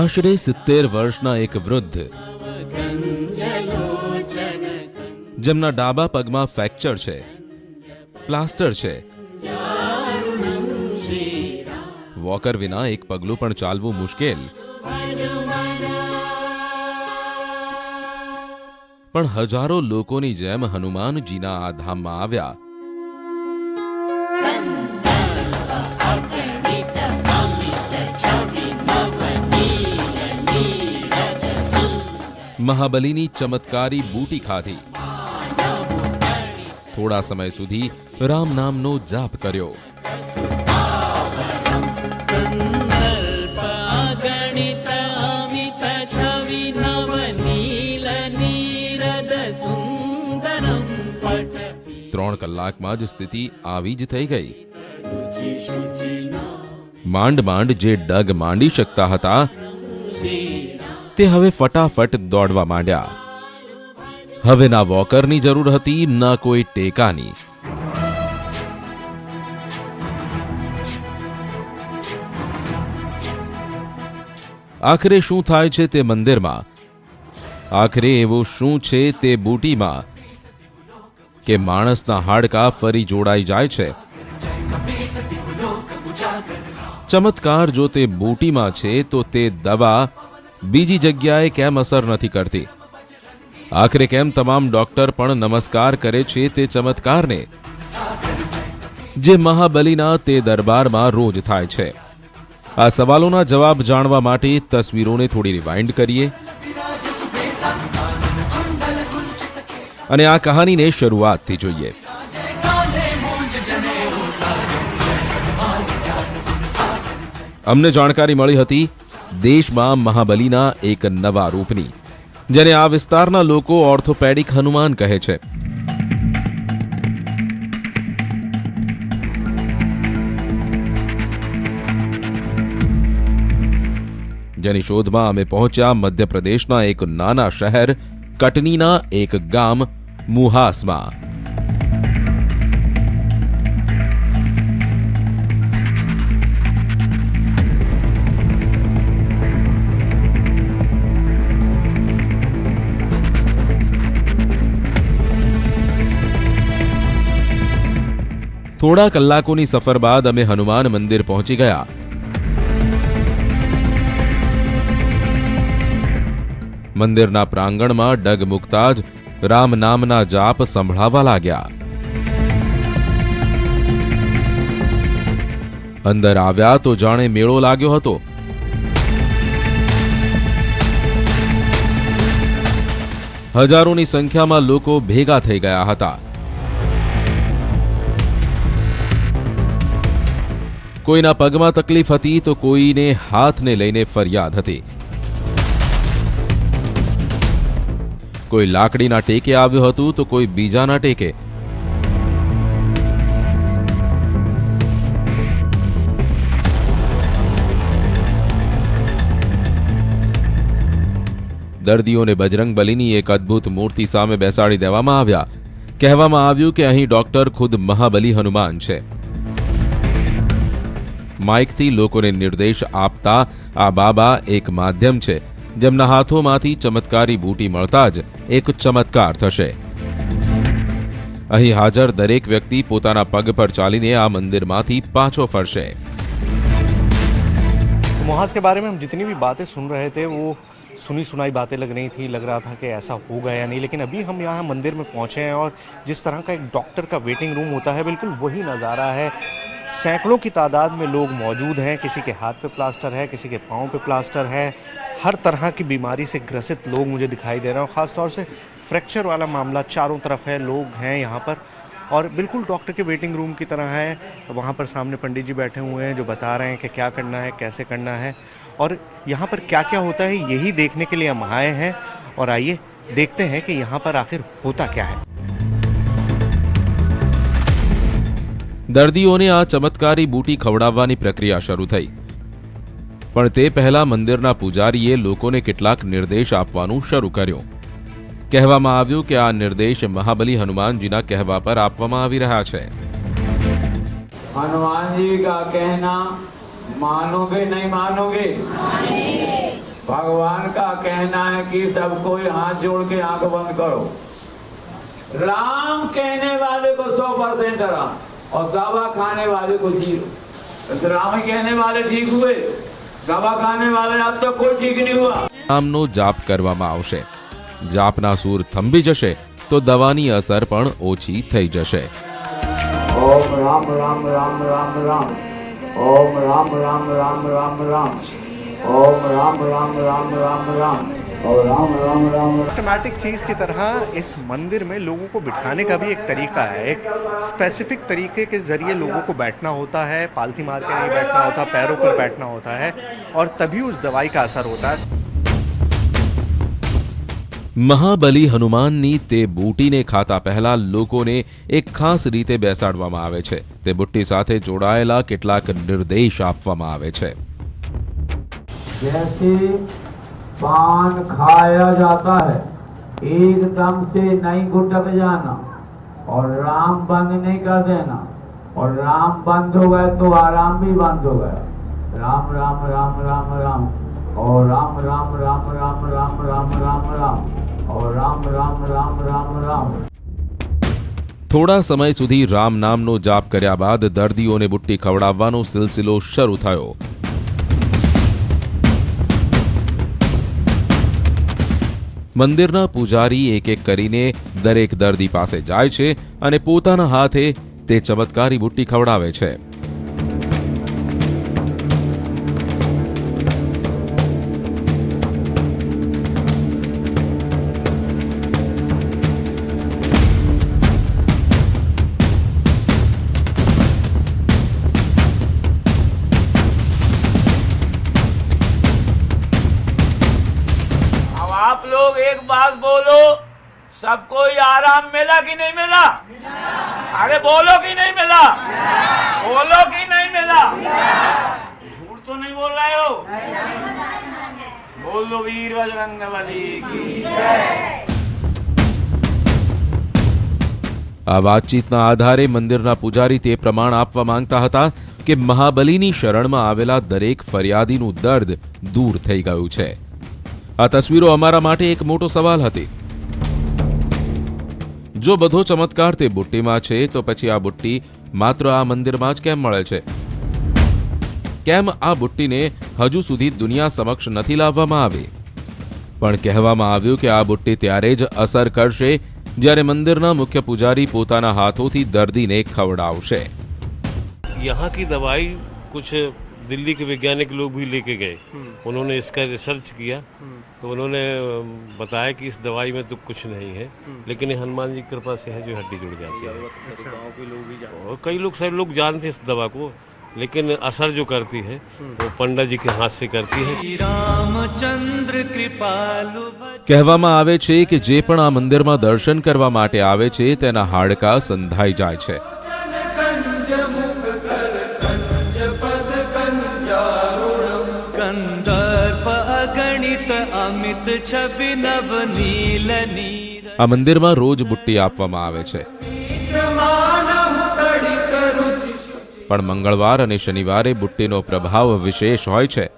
આશરે સિત્તેર વર્ષના એક વૃદ્ધ. જેમના ડાબા પગમાં ફ્રેક્ચર છે, પ્લાસ્ટર છે. વોકર વિના એક પગલું પણ ચાલવું મુશ્કેલ. પણ હજારો લોકોની જેમ હનુમાનજીના આ ધામમાં આવ્યા. મહાબલીની ચમત્કારી બૂટી ખાધી. થોડા સમય સુધી રામ નામનો જાપ કર્યો. ત્રણ કલાકમાં જ સ્થિતિ આવી જ થઈ ગઈ. માંડ માંડ જે ડગ માંડી શકતા હતા તે હવે ફટાફટ દોડવા માંડ્યા. હવે ના વોકરની જરૂર હતી, ન કોઈ ટેકાની. આખરે શું થાય છે તે મંદિરમાં? આખરે એવું શું છે તે બૂટીમાં? કે માણસના હાડકા ફરી જોડાઈ જાય છે? ચમત્કાર જો તે બૂટીમાં છે, તો તે દવા બીજી જગ્યાએ કેમ અસર નથી કરતી? આખરે કેમ તમામ ડોક્ટર પણ નમસ્કાર કરે છે તે ચમત્કારને? જે મહાબલીના તે દરબારમાં રોજ થાય છે. આ સવાલોના જવાબ જાણવા માટે તસવીરોને થોડી રિવાઇન્ડ કરીએ. અને આ કહાનીને શરૂઆતથી જોઈએ. અમને જાણકારી મળી હતી દેશમાં મહાબલીના એક નવા રૂપની, જેને આ વિસ્તારના લોકો ઓર્થોપેડિક હનુમાન કહે છે. જેની શોધમાં અમે પહોંચ્યા મધ્યપ્રદેશના એક નાના શહેર, કટનીના એક ગામ, મુહાસમાં. થોડા કલાકોની સફર બાદ અમે હનુમાન મંદિર પહોંચી ગયા. મંદિરના પ્રાંગણમાં ડગ મૂકતા જ રામ નામના જાપ સંભળાવા લાગ્યા. અંદર આવ્યા તો જાણે મેળો લાગ્યો હતો. હજારોની સંખ્યામાં લોકો ભેગા થઈ ગયા હતા. કોઈના પગમાં તકલીફ હતી તો કોઈને હાથને લઈને ફરિયાદ હતી. કોઈ લાકડીના ટેકે આવ્યું હતું તો કોઈ બીજાના ટેકે. દર્દીઓને બજરંગ બલીની એક અદ્ભુત મૂર્તિ સામે બેસાડી દેવામાં આવ્યા. કહેવામાં આવ્યું કે અહીં ડોક્ટર ખુદ મહાબલી હનુમાન છે. માઇકથી લોકોને નિર્દેશ આપતા આ બાબા એક માધ્યમ છે જેમના હાથોમાંથી ચમત્કારી બૂટી મળતા જ એક ચમત્કાર થશે અહીં હાજર દરેક વ્યક્તિ પોતાના પગ પર ચાલીને આ મંદિરમાંથી પાછો ફરશે तो मुहास के बारे में हम जितनी भी बातें सुन रहे थे वो सुनी सुनाई बातें लग रही थी लग रहा था कि ऐसा होगा या नहीं लेकिन अभी हम यहाँ मंदिर में पहुँचे हैं और जिस तरह का एक डॉक्टर का वेटिंग रूम होता है बिल्कुल वही नज़ारा है सैकड़ों की तादाद में लोग मौजूद हैं। किसी के हाथ पे प्लास्टर है, किसी के पाँव पे प्लास्टर है। हर तरह की बीमारी से ग्रसित लोग मुझे दिखाई दे रहे हैं और ख़ास तौर से फ्रैक्चर वाला मामला चारों तरफ़ है, लोग हैं यहाँ पर। और बिल्कुल डॉक्टर के वेटिंग रूम की तरह है। वहाँ पर सामने पंडित जी बैठे हुए हैं जो बता रहे हैं कि क्या करना है, कैसे करना है। और यहाँ पर क्या क्या होता है, यही देखने के लिए हम आए हैं। और आइए देखते हैं कि यहाँ पर आखिर होता क्या है। દર્દીઓને આ ચમત્કારી બૂટી ખવડાવવાની પ્રક્રિયા શરૂ થઈ. પણ તે પહેલા મંદિરના પૂજારીએ લોકોને કેટલાક નિર્દેશ આપવાનું શરૂ કર્યો. કહેવામાં આવ્યું કે આ નિર્દેશ મહાબલી હનુમાનજીના કહેવા પર આપવામાં આવી રહ્યા છે. હનુમાનજી કા કહેના, માનોગે નહીં માનોગે? ભગવાન કા કહેના હે કે સબ કોઈ હાથ જોડ કે આંખ બંધ કરો. રામ કહેને વાલે કો 100% રામ. और गावा खाने वाले को जीरो राम कहने वाले ठीक हुए। ગાવા ખાને વાલે આપ તો કોઈ ઠીક નહીં હુઆ નામનો જાપ કરવામાં આવશે જાપના સૂર થંભી જશે તો દવાની અસર પણ ઓછી થઈ જશે ઓમ રામ રામ રામ રામ રામ ઓમ રામ રામ રામ રામ રામ ઓમ રામ રામ રામ રામ રામ और राम राम राम सिस्टमैटिक चीज़ की तरह इस मंदिर में लोगों को बिठाने का भी एक तरीका है एक स्पेसिफिक तरीके के ज़रिए लोगों को बैठना होता है पालथी मार के नहीं बैठना होता पैरों पर बैठना होता है और तभी उस दवाई का असर होता है મહાબલી હનુમાનની તે બુટીને ખાતા પહેલા લોકોને એક ખાસ રીતે બેસાડવામાં આવે છે તે બુટ્ટી સાથે જોડાયેલા કેટલાક નિર્દેશ આપવામાં આવે છે जैसे पान खाया जाता है एकदम से नहीं गुटक जाना और राम बंद नहीं कर देना और राम बंद हो गए तो आराम भी बंद हो गया राम राम राम राम राम और राम राम राम राम राम राम राम राम और राम राम राम राम राम થોડા સમય સુધી રામ નામનો જાપ કર્યા બાદ દર્દીઓને બુટ્ટી ખવડાવવાનો સિલસિલો શરૂ થયો મંદિરના પૂજારી એક એક કરીને દરેક દર્દી પાસે જાય છે અને પોતાના હાથે તે ચમત્કારી બુટ્ટી ખવડાવે છે. सबको ये आराम मिला कि नहीं मिला अरे बोलो कि नहीं मिला बोलो कि नहीं मिला झूठ तो नहीं बोल रहे हो बोल दो वीर बजरंग बली की આ વાતચીતના આધારે મંદિરના પૂજારી તે પ્રમાણ આપવા માંગતા હતા કે મહાબલીની શરણમાં આવેલા દરેક ફરિયાદીનું દર્દ દૂર થઈ ગયું છે આ તસવીરો અમારા માટે એક મોટો સવાલ હતી જો બધો ચમત્કાર તે બુટ્ટીમાં છે, તો પછી આ બુટ્ટી માત્ર આ મંદિરમાં જ કેમ મળે છે? કેમ આ બુટ્ટીને હજુ સુધી દુનિયા સમક્ષ નથી લાવવામાં આવી? પણ કહેવામાં આવ્યું કે આ બુટ્ટી ત્યારે જ અસર કરશે જ્યારે મંદિરના મુખ્ય પૂજારી પોતાના હાથોથી દર્દીને ખવડાવશે. યહાં કી દવાઈ કુછ दिल्ली के वैज्ञानिक लोग भी लेके गए उन्होंने इसका रिसर्च किया तो उन्होंने अम, बताया कि इस दवाई में तो कुछ नहीं है लेकिन ये हनुमान जी की कृपा से है जो हड्डी जुड़ जाती है और कई लोग सारे लोग जानते हैं इस दवा को लेकिन असर जो करती है वो पंडा जी के हाथ से करती है रामचंद्र कृपालु भज કહેવામાં આવે છે કે જે પણ આ મંદિરમાં દર્શન કરવા માટે આવે છે તેના હાડકા સંધાઈ જાય છે આ મંદિરમાં રોજ બુટ્ટી આપવામાં આવે છે. પણ મંગળવાર અને શનિવારે બુટ્ટીનો પ્રભાવ વિશેષ હોય છે.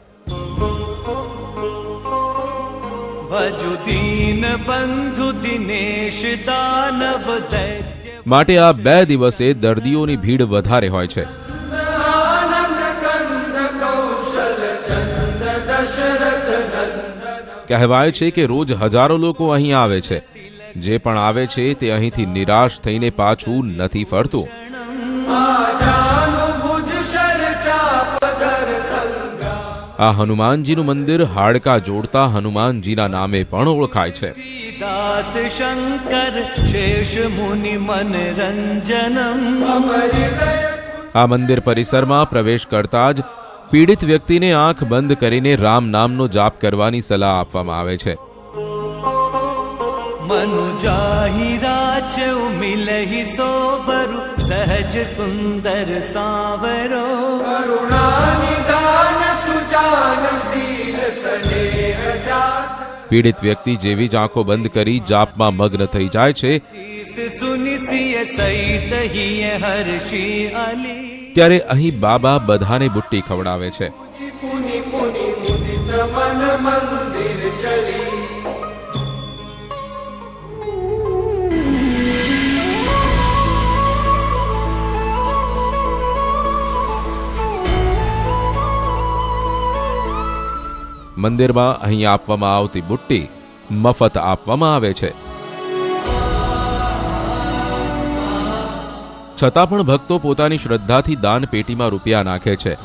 માટે આ બે દિવસે દર્દીઓની ભીડ વધારે હોય છે. કહેવાય છે કે રોજ હજારો લોકો અહીં આવે છે. જે પણ આવે છે તે અહીંથી નિરાશ થઈને પાછું નથી ફરતું. આ હનુમાનજીનું મંદિર હાડકા જોડતા હનુમાનજીના નામે પણ ઓળખાય છે. આ મંદિર પરિસરમાં પ્રવેશ કરતા જ પીડિત વ્યક્તિને આંખ બંધ કરીને રામ નામનો જાપ કરવાની સલાહ આપવામાં આવે છે. સહજ સુંદર સાવરો. પીડિત વ્યક્તિ જેવી જ આંખો બંધ કરી જાપમાં મગ્ન થઈ જાય છે. સુનિસિય સૈત હર્ષી અલી. ત્યારે અહીં બાબા બધાને બુટ્ટી ખવડાવે છે. મંદિરમાં અહીં આપવામાં આવતી બુટ્ટી મફત આપવામાં આવે છે. છતાં પણ ભક્તો પોતાની શ્રદ્ધાથી દાન પેટીમાં રૂપિયા નાખે છે.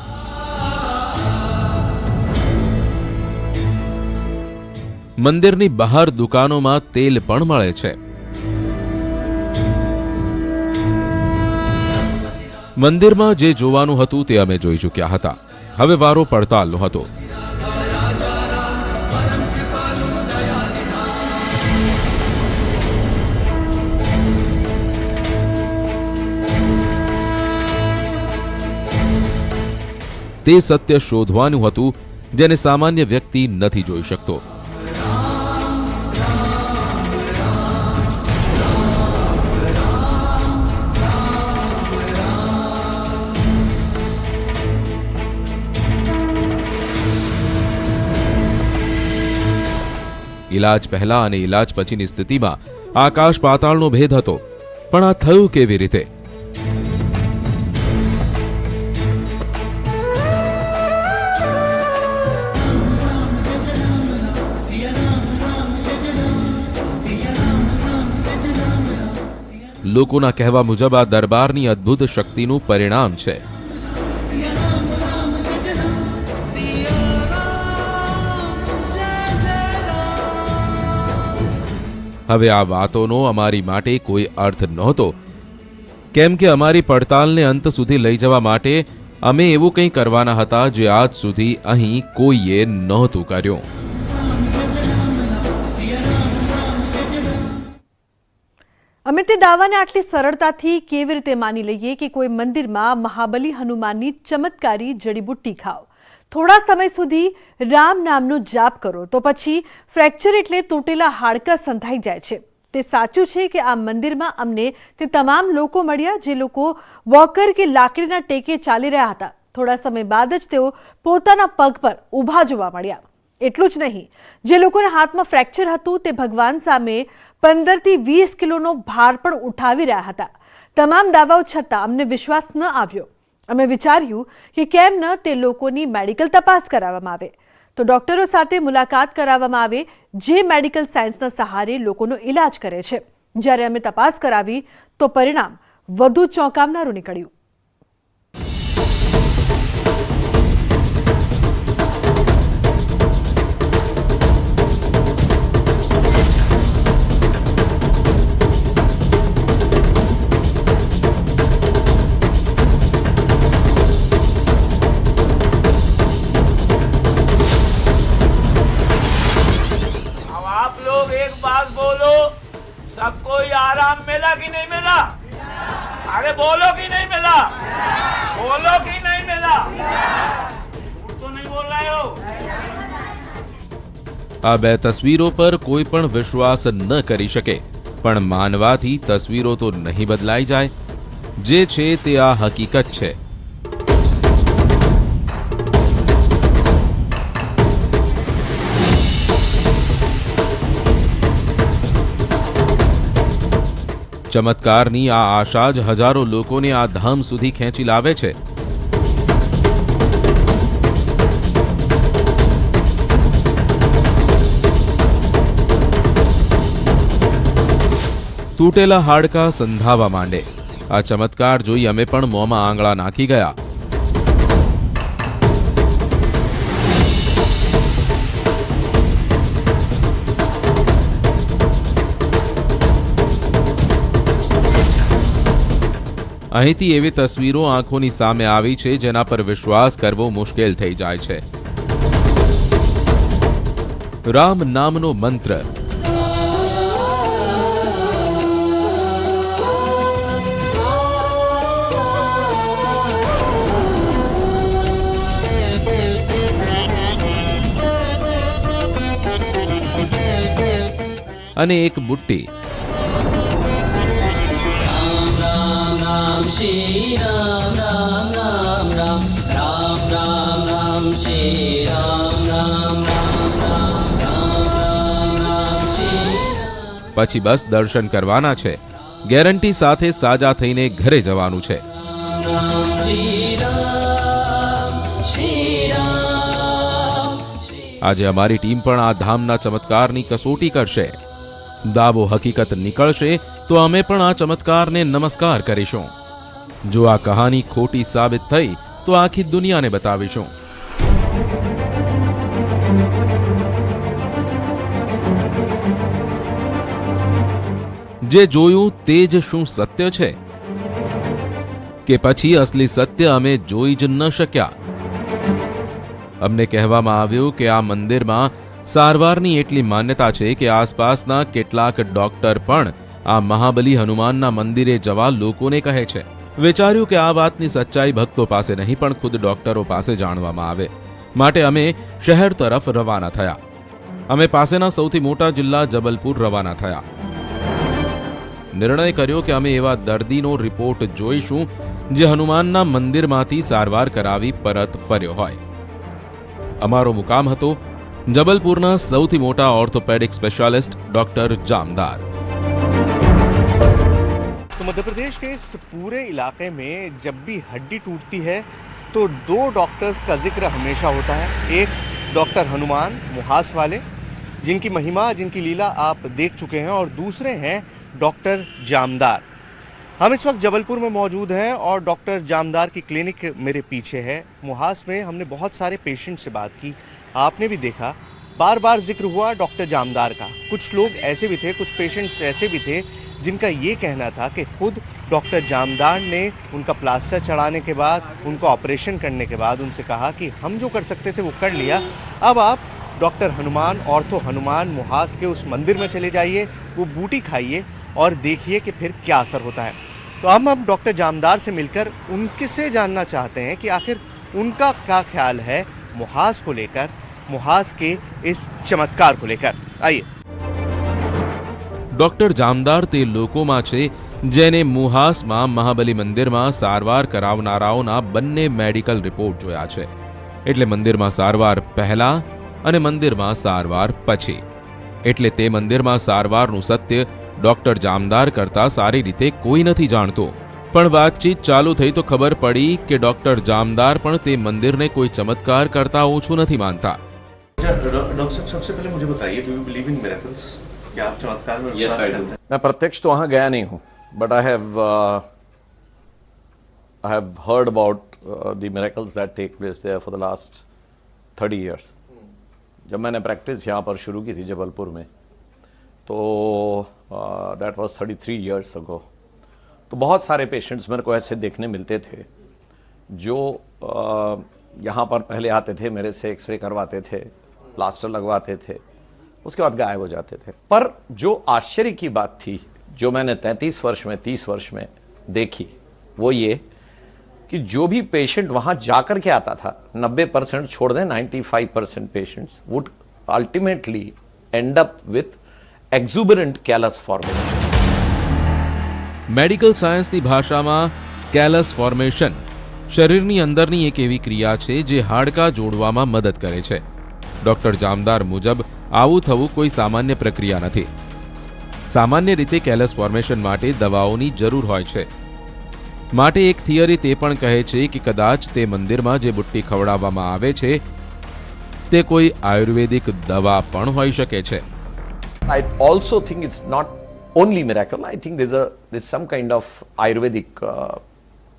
મંદિરની બહાર દુકાનોમાં તેલ પણ મળે છે. મંદિરમાં જે જોવાનું હતું તે અમે જોઈ ચૂક્યા હતા. હવે વારો પડતાલનો હતો. તે સત્ય શોધવાનું હતું, જેને સામાન્ય વ્યક્તિ નથી જોઈ શકતો. ઇલાજ પહેલા અને ઇલાજ પછીની સ્થિતિમાં આકાશ પાતાળનો ભેદ હતો, પણ આ થયું કેવી રીતે? લોકોના કહેવા મુજબ આ દરબારની અદ્ભુત શક્તિનું પરિણામ છે. હવે આ વાતોનો અમારી માટે કોઈ અર્થ નહોતો. કેમ કે અમારી પડતાલને અંત સુધી લઈ જવા માટે અમે એવું કંઈ કરવાના હતા જે આજ સુધી અહીં કોઈએ નહોતું કર્યું. અમે તે દાવાને આટલી સરળતાથી કેવી રીતે માની લઈએ કે કોઈ મંદિરમાં મહાબલી હનુમાનની ચમત્કારી જડીબુટ્ટી ખાઓ? થોડા સમય સુધી રામ નામનો જાપ કરો, તો પછી ફ્રેક્ચર એટલે તૂટેલા હાડકાં સંધાઈ જાય છે. તે સાચું છે કે આ મંદિરમાં અમને તે તમામ લોકો મળ્યા જે લોકો વોકર કે લાકડીના ટેકે ચાલી રહ્યા હતા. થોડા સમય બાદ જ તેઓ પોતાના પગ પર ઊભા જોવા મળ્યા. એટલું જ નહીં. જે લોકોના હાથમાં ફ્રેક્ચર હતું તે ભગવાન સામે પંદરથી વીસ કિલોનો ભાર પણ ઉઠાવી રહ્યા હતા. તમામ દાવાઓ છતાં અમને વિશ્વાસ ન આવ્યો. અમે વિચાર્યું કે કેમ ન તે લોકોની મેડિકલ તપાસ કરાવવામાં આવે. તો ડોક્ટરો સાથે મુલાકાત કરાવવામાં આવે જે મેડિકલ સાયન્સના સહારે લોકોનો ઇલાજ કરે છે. જ્યારે અમે તપાસ કરાવી તો પરિણામ વધુ ચોંકાવનારું નીકળ્યું. मिला कि नहीं मिला अरे बोलो कि नहीं मिला बोलो कि नहीं मिला झूठ तो नहीं बोल रहे हो આ બે તસવીરો પર કોઈ પણ વિશ્વાસ ન કરી શકે પણ માનવાથી તસવીરો તો નહીં બદલાઈ જાય જે છે તે આ હકીકત છે ચમત્કારની આ આશા જ હજારો લોકોને આ ધામ સુધી ખેંચી લાવે છે. તૂટેલા હાડકાં સંધાવા માંડે. આ ચમત્કાર જોઈ અમે પણ મોંમાં આંગળા નાખી ગયા. અહીંથી એવી તસવીરો આંખોની સામે આવી છે જેના પર વિશ્વાસ કરવો મુશ્કેલ થઈ જાય છે. રામ નામનો મંત્ર. અને એક બુટ્ટી. પછી બસ દર્શન કરવાના છે ગેરંટી સાથે સાજા થઈને ઘરે જવાનું છે આજે અમારી ટીમ પણ આ ધામના ચમત્કારની કસોટી કરશે દાવો હકીકત નીકળશે તો અમે પણ આ ચમત્કારને નમસ્કાર કરીશું જો આ કહાની ખોટી સાબિત થઈ, તો આખી દુનિયાને બતાવીશું. જે જોયું તે જ શું સત્ય છે? કે પછી અસલી સત્ય અમે જોઈ જ ન શક્યા? અમને કહેવામાં આવ્યું કે આ મંદિરમાં સારવારની એટલી માન્યતા છે કે આસપાસના કેટલાક ડોક્ટર પણ આ મહાબલી હનુમાનના મંદિરે જવા લોકોને કહે છે. વિચાર્યું કે આ વાતની સચ્ચાઈ ભક્તો પાસે નહીં, પણ ખુદ ડોક્ટરો પાસે જાણવામાં આવે. માટે અમે શહેર તરફ રવાના થયા. અમે પાસેના સૌથી મોટા જિલ્લા જબલપુર રવાના થયા. નિર્ણય કર્યો કે અમે એવા દર્દીનો રિપોર્ટ જોઈશું, જે હનુમાનના મંદિરમાંથી સારવાર કરાવી પરત ફર્યો હોય. અમારો મુકામ હતો જબલપુરના સૌથી મોટા orthopedic specialist doctor Jamdar. Madhya Pradesh के इस पूरे इलाके में जब भी हड्डी टूटती है तो दो डॉक्टर्स का ज़िक्र हमेशा होता है। एक डॉक्टर हनुमान मुहास वाले, जिनकी महिमा, जिनकी लीला आप देख चुके हैं, और दूसरे हैं डॉक्टर जामदार। हम इस वक्त जबलपुर में मौजूद हैं, और डॉक्टर जामदार की क्लिनिक मेरे पीछे है। मुहास में हमने बहुत सारे पेशेंट से बात की। आपने भी देखा बार बार ज़िक्र हुआ डॉक्टर जामदार का। कुछ लोग ऐसे भी थे, कुछ पेशेंट्स ऐसे भी थे जिनका ये कहना था कि खुद डॉक्टर जामदार ने उनका प्लास्टर चढ़ाने के बाद, उनको ऑपरेशन करने के बाद उनसे कहा कि हम जो कर सकते थे वो कर लिया। अब आप डॉक्टर हनुमान, ऑर्थो हनुमान मुहास के उस मंदिर में चले जाइए, वो बूटी खाइए और देखिए कि फिर क्या असर होता है। तो हम हम डॉक्टर जामदार से मिलकर उनके से जानना चाहते हैं कि आखिर उनका क्या ख्याल है मुहास को लेकर, मुहास के इस चमत्कार को लेकर। आइए। ડોક્ટર જામદાર તે લોકોમાં છે જેને મુહાસમાં મહાબલી મંદિરમાં સારવાર કરાવનારાઓના બંને મેડિકલ રિપોર્ટ જોયા છે. એટલે મંદિરમાં સારવાર પહેલાં અને મંદિરમાં સારવાર પછી. એટલે તે મંદિરમાં સારવારનું સત્ય ડોક્ટર જામદાર કરતાં સારી રીતે કોઈ નથી જાણતો. પણ વાતચીત ચાલુ થઈ તો ખબર પડી કે ડોક્ટર જામદાર પણ તે મંદિરને કોઈ ચમત્કાર કરતા ઓછું નથી માનતા. ડોક્ટર સાહેબ સબસે પહેલે મુજે બતાઈએ do you believe in miracles क्या आप चमत्कार में Yes, I do. मैं प्रत्यक्ष तो वहाँ गया नहीं हूँ but I have I have heard about the miracles that take place there for the last thirty years जब मैंने प्रैक्टिस यहाँ पर शुरू की थी जबलपुर में तो that was thirty three years ago तो बहुत सारे पेशेंट्स मेरे को ऐसे देखने मिलते थे जो uh, यहाँ पर पहले आते थे मेरे से एक्सरे करवाते थे प्लास्टर लगवाते थे। उसके बाद गायब हो जाते थे पर जो आश्चर्य की बात थी जो मैंने 33 वर्ष में 30 वर्ष में देखी वो ये कि जो भी पेशेंट वहां जाकर के आता था 90 परसेंट छोड़ दें 95 percent patients would ultimately end up with exuberant callus formation medical સાયન્સની ભાષામાં કેલસ ફોર્મેશન શરીરની અંદરની એક એવી ક્રિયા છે જે હાડકાં જોડવામાં મદદ કરે છે ડોક્ટર જામદાર મુજબ આવું થવું કોઈ સામાન્ય પ્રક્રિયા નથી સામાન્ય રીતે કેલસ ફોર્મેશન માટે દવાઓની જરૂર હોય છે માટે એક થિયરી તે પણ કહે છે કે કદાચ તે મંદિરમાં જે બુટ્ટી ખવડાવવામાં આવે છે તે કોઈ આયુર્વેદિક દવા પણ હોઈ શકે છે think it's not only miracle. I think there's a there's some kind of Ayurvedic uh,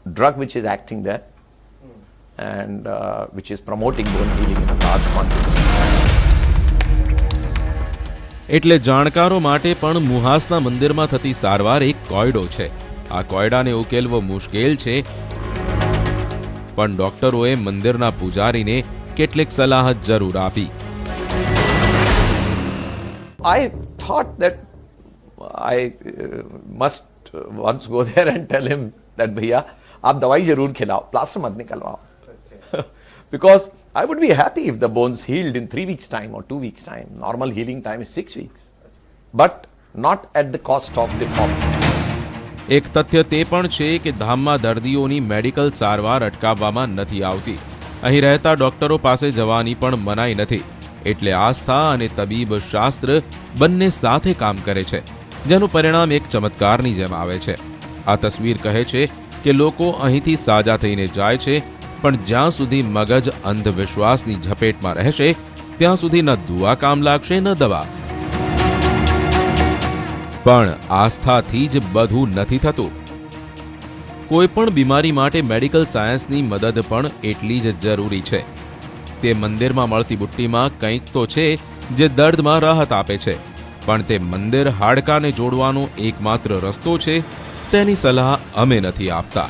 drug which is acting there, and uh, which is promoting bone healing in a large quantity. એટલે જાણકારો માટે પણ મુહાસના મંદિરમાં થતી સારવાર એક કોયડો છે આ કોયડાને ઉકેલવો મુશ્કેલ છે પણ ડોક્ટરોએ મંદિરના પૂજારીને કેટલીક સલાહ જરૂર આપી I thought that I uh, must uh, once go there and tell him that भैया आप दवाई जरूर खिलाओ प्लास्टर मत निकलवाओ because I would be happy if the bones healed in three weeks time or two weeks time. Normal healing time is six weeks. but not at the cost of deformity. એક તથ્ય તે પણ છે કે ધામમાં દર્દીઓની medical સારવાર અટકાવવામાં નથી આવતી અહીં રહેતા ડોક્ટરો પાસે જવાની પણ મનાઈ નથી એટલે આસ્થા અને તબીબ શાસ્ત્ર બંને સાથે કામ કરે છે, જેનું પરિણામ એક ચમત્કારની જેમ આવે છે આ તસવીર કહે છે કે લોકો અહીંથી સાજા થઈને જાય છે પણ જ્યાં સુધી મગજ અંધવિશ્વાસની ઝપેટમાં રહેશે, ત્યાં સુધી ન દુઆ કામ લાગશે, ન દવા. પણ આસ્થાથી જ બધું નથી થતું. કોઈ પણ બીમારી માટે મેડિકલ સાયન્સની મદદ પણ એટલી જ જરૂરી છે. તે મંદિરમાં મળતી બુટ્ટીમાં કંઈક તો છે જે દર્દમાં રાહત આપે છે, પણ તે મંદિર હાડકાને જોડવાનો એકમાત્ર રસ્તો છે, તેની સલાહ અમે નથી આપતા.